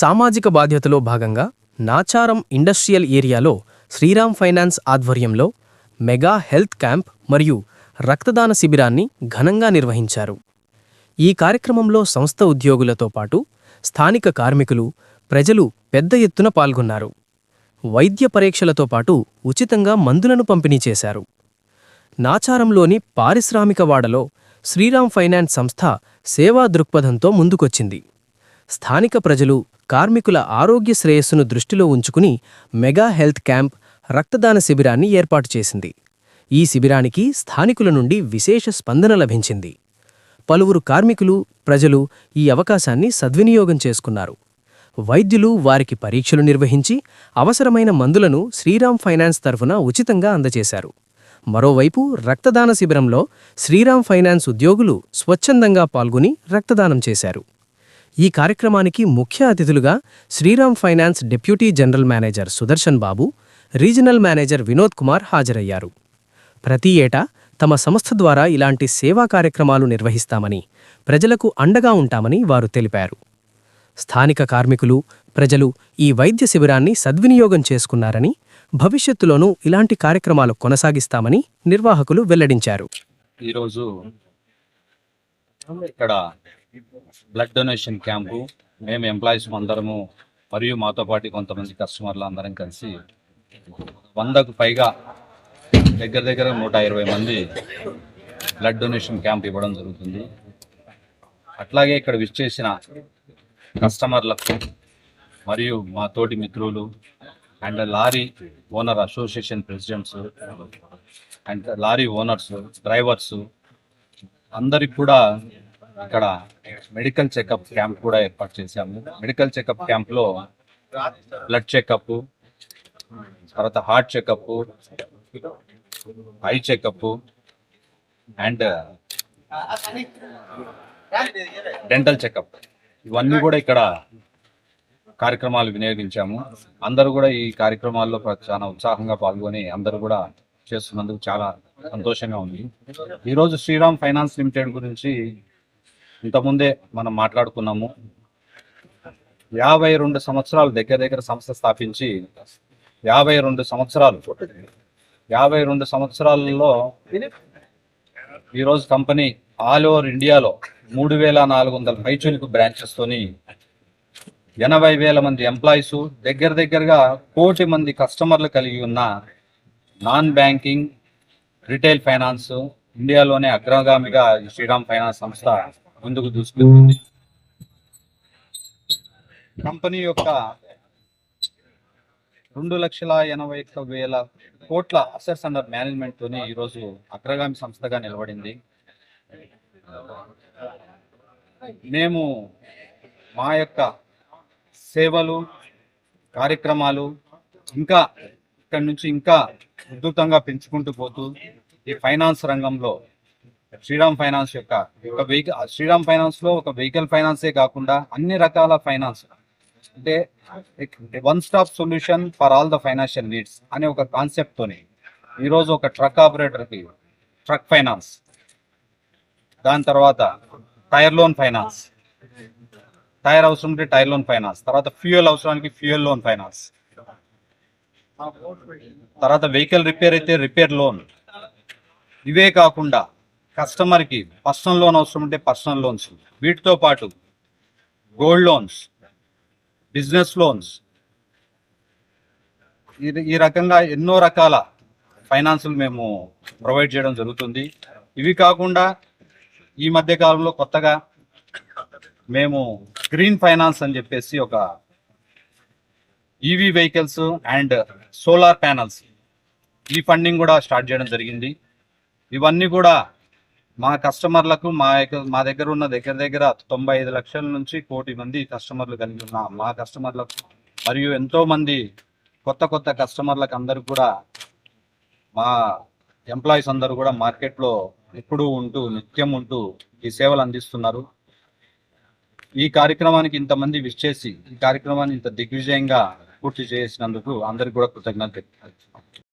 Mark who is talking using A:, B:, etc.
A: సామాజిక బాధ్యతలో భాగంగా నాచారం ఇండస్ట్రియల్ ఏరియాలో శ్రీరామ్ ఫైనాన్స్ ఆధ్వర్యంలో మెగా హెల్త్ క్యాంప్ మరియు రక్తదాన శిబిరాన్ని ఘనంగా నిర్వహించారు. ఈ కార్యక్రమంలో సంస్థ ఉద్యోగులతో పాటు స్థానిక కార్మికులు ప్రజలు పెద్ద ఎత్తున పాల్గొన్నారు. వైద్య పరీక్షలతో పాటు ఉచితంగా మందులను పంపిణీ చేశారు. నాచారంలోని పారిశ్రామిక వాడలో శ్రీరామ్ ఫైనాన్స్ సంస్థ సేవా దృక్పథంతో ముందుకొచ్చింది. స్థానిక ప్రజలు కార్మికుల ఆరోగ్య శ్రేయస్సును దృష్టిలో ఉంచుకుని మెగా హెల్త్ క్యాంప్ రక్తదాన శిబిరాన్ని ఏర్పాటు చేసింది. ఈ శిబిరానికి స్థానికుల నుండి విశేష స్పందన లభించింది. పలువురు కార్మికులు ప్రజలు ఈ అవకాశాన్ని సద్వినియోగం చేసుకున్నారు. వైద్యులు వారికి పరీక్షలు నిర్వహించి అవసరమైన మందులను శ్రీరామ్ ఫైనాన్స్ తరఫున ఉచితంగా అందజేశారు. మరోవైపు రక్తదాన శిబిరంలో శ్రీరామ్ ఫైనాన్స్ ఉద్యోగులు స్వచ్ఛందంగా పాల్గొని రక్తదానం చేశారు. ఈ కార్యక్రమానికి ముఖ్య అతిథులుగా Shriram finance deputy general manager Sudarshan Babu regional manager Vinod Kumar హాజరయ్యారు. ప్రతి ఏటా తమ సంస్థ ద్వారా ఇలాంటి సేవా కార్యక్రమాలు నిర్వహిస్తామని ప్రజలకు అండగా ఉంటామని వారు తెలిపారు. స్థానిక కార్మికులు ప్రజలు ఈ వైద్య శిబిరాన్ని సద్వినియోగం చేసుకున్నారని భవిష్యత్తులోనూ ఇలాంటి కార్యక్రమాలు కొనసాగిస్తామని నిర్వాహకులు వెల్లడించారు.
B: ఈరోజు ఇక్కడ బ్లడ్ డొనేషన్ క్యాంపు మేము ఎంప్లాయీస్ అందరము మరియు మాతో పాటు కొంతమంది కస్టమర్లు అందరం కలిసి వందకు పైగా దగ్గర దగ్గర నూట ఇరవై మంది బ్లడ్ డొనేషన్ క్యాంప్ ఇవ్వడం జరుగుతుంది. అట్లాగే ఇక్కడ విచ్ చేసిన కస్టమర్లకు మరియు మా తోటి మిత్రులు and lorry owner association presidents and lorry owners drivers అందరికి కూడా ఇక్కడ మెడికల్ చెకప్ క్యాంప్ కూడా ఏర్పాటు చేశాము. మెడికల్ చెకప్ క్యాంప్లో బ్లడ్ చెకప్ తర్వాత heart checkup eye checkup and dental checkup ఇవన్నీ కూడా ఇక్కడ కార్యక్రమాలు వినియోగించాము. అందరూ కూడా ఈ కార్యక్రమాల్లో చాలా ఉత్సాహంగా పాల్గొని అందరూ కూడా చేస్తున్నందుకు చాలా సంతోషంగా ఉంది. ఈరోజు శ్రీరామ్ ఫైనాన్స్ లిమిటెడ్ గురించి ఇంతకుముందే మనం మాట్లాడుకున్నాము. యాభై రెండు సంవత్సరాలు దగ్గర దగ్గర సంస్థ స్థాపించి యాభై రెండు సంవత్సరాలు. యాభై రెండు సంవత్సరాలలో ఈరోజు కంపెనీ ఆల్ ఓవర్ ఇండియాలో మూడు వేల నాలుగు వందల పైచులకు బ్రాంచెస్ తోని ఎనభై వేల మంది ఎంప్లాయీస్ దగ్గర దగ్గరగా కోటి మంది కస్టమర్లు కలిగి ఉన్న నాన్ బ్యాంకింగ్ రిటైల్ ఫైనాన్స్ ఇండియాలోనే అగ్రగామిగా ఈ శ్రీరామ్ ఫైనాన్స్ సంస్థ ముందుకు దూసుకెళ్తుంది. కంపెనీ యొక్క రెండు లక్షల ఎనభై ఒక్క వేల కోట్ల అసెట్స్ అండర్ మేనేజ్మెంట్ తోని ఈరోజు అగ్రగామి సంస్థగా నిలబడింది. మేము మా యొక్క సేవలు కార్యక్రమాలు ఇంకా ఇక్కడి నుంచి ఇంకా ఉద్ధృతంగా పెంచుకుంటూ పోతూ ఈ ఫైనాన్స్ రంగంలో శ్రీరామ్ ఫైనాన్స్ యొక్క ఒక వెహికల్ శ్రీరామ్ ఫైనాన్స్లో ఒక వెహికల్ ఫైనాన్సే కాకుండా అన్ని రకాల ఫైనాన్స్. అంటే one stop solution for all the financial needs అనే ఒక కాన్సెప్ట్ తోని ఈరోజు ఒక ట్రక్ ఆపరేటర్కి ట్రక్ ఫైనాన్స్ దాని తర్వాత టైర్ లోన్ ఫైనాన్స్ టైర్ అవసరం ఉంటే టైర్ లోన్ ఫైనాన్స్ తర్వాత ఫ్యూయల్ అవసరానికి ఫ్యూయల్ లోన్ ఫైనాన్స్ తర్వాత వెహికల్ రిపేర్ అయితే రిపేర్ లోన్ ఇవే కాకుండా కస్టమర్కి పర్సనల్ లోన్ అవసరం ఉంటే పర్సనల్ లోన్స్. వీటితో పాటు గోల్డ్ లోన్స్ బిజినెస్ లోన్స్. ఈ రకంగా ఎన్నో రకాల ఫైనాన్సులు మేము ప్రొవైడ్ చేయడం జరుగుతుంది. ఇవి కాకుండా ఈ మధ్య కాలంలో కొత్తగా మేము గ్రీన్ ఫైనాన్స్ అని చెప్పేసి ఒక EV vehicles and solar panels. ఈ ఫండింగ్ కూడా స్టార్ట్ చేయడం జరిగింది. ఇవన్నీ కూడా మా కస్టమర్లకు మా యొక్క- మా దగ్గర ఉన్న దగ్గర దగ్గర తొంభై ఐదు లక్షల నుంచి కోటి మంది కస్టమర్లు కలిగి ఉన్న. మా కస్టమర్లకు మరియు ఎంతో మంది కొత్త కొత్త కస్టమర్లకు అందరూ కూడా మా ఎంప్లాయీస్ అందరూ కూడా మార్కెట్లో ఎప్పుడూ ఉంటూ నిత్యం ఉంటూ ఈ సేవలు అందిస్తున్నారు. ఈ కార్యక్రమానికి ఇంతమంది విష్ చేసి ఈ కార్యక్రమాన్ని ఇంత దిగ్విజయంగా పూర్తి చేసినందుకు అందరికి కూడా కృతజ్ఞతలు.